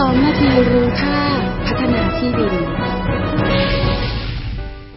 สองนาทีรู้ค่า พัฒนาที่ดิน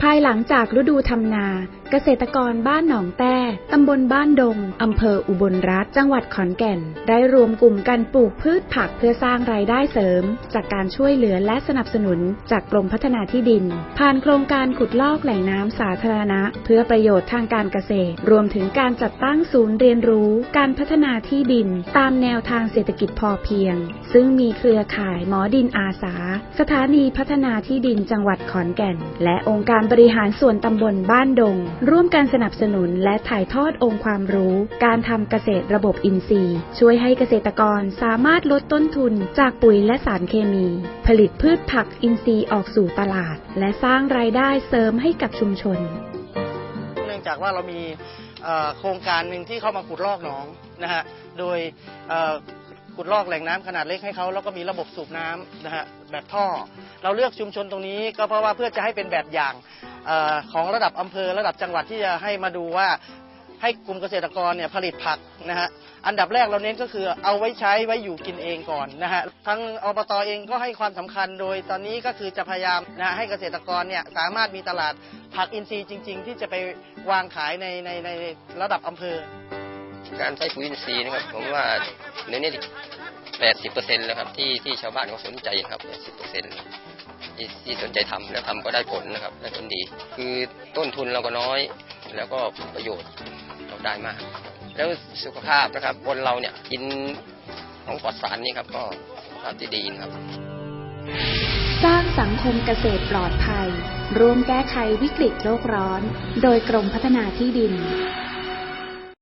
ภายหลังจากฤดูทำนา เกษตรกรบ้านหนองแต้ ตำบลบ้านดง อำเภออุบลรัฐ จังหวัดขอนแก่น ได้รวมกลุ่มกันปลูกพืชผักเพื่อสร้างรายได้เสริม จากการช่วยเหลือและสนับสนุน จากกรมพัฒนาที่ดิน ผ่านโครงการขุดลอกแหล่งน้ำสาธารณะ เพื่อประโยชน์ทางการเกษตร รวมถึงการจัดตั้งศูนย์เรียนรู้ การพัฒนาที่ดิน ตามแนวทางเศรษฐกิจพอเพียง ซึ่งมีเครือข่ายหมอดินอาสา สถานีพัฒนาที่ดินจังหวัดขอนแก่น และองค์การบริหารส่วนตำบลบ้านดงร่วมกันสนับสนุนและถ่ายทอดองค์ความรู้ การทำเกษตรระบบอินทรีย์ ช่วยให้เกษตรกรสามารถลดต้นทุนจากปุ๋ยและสารเคมี ผลิตพืชผักอินทรีย์ออกสู่ตลาด และสร้างรายได้เสริมให้กับชุมชน เนื่องจากว่าเรามีโครงการหนึ่งที่เข้ามาขุดลอกหนองนะฮะ โดยขุดลอกแหล่งน้ำขนาดเล็กให้เขาแล้วก็มีระบบสูบน้ำนะฮะแบบท่อ เราเลือกชุมชนตรงนี้ก็เพราะว่าเพื่อจะให้เป็นแบบอย่าง ของระดับอำเภอระดับจังหวัดที่จะให้มาดูว่าให้กลุ่มเกษตรกรเนี่ยผลิตผักนะฮะอันดับแรกเราเน้นก็คือเอาไว้ใช้ไว้อยู่กินเองก่อนนะฮะทั้งอบตเองก็ให้ความสำคัญโดยตอนนี้ก็คือจะพยายามนะะให้เกษตรกรเนี่ยสามารถมีตลาดผักอินทรีย์จริง ๆ ที่จะไปวางขายในในในระดับอำเภอ การใช้ปุ๋ยอินทรีย์นะครับผมว่าในนี้แปดสิบเปอร์เซ็นต์แล้วครับที่ที่ชาวบ้านเขาสนใจครับแปดสิบเปอร์เซ็นต์ ที่ที่สนใจทำแล้วทำก็ได้ผลนะครับได้ผลดี คือต้นทุนเราก็น้อย แล้วก็ประโยชน์เราได้มาก แล้วสุขภาพนะครับคนเราเนี่ยกินของปลอดสารนี่ครับก็ภาพที่ดีนะครับ สร้างสังคมเกษตรปลอดภัย ร่วมแก้ไขวิกฤตโลกร้อน โดยกรมพัฒนาที่ดิน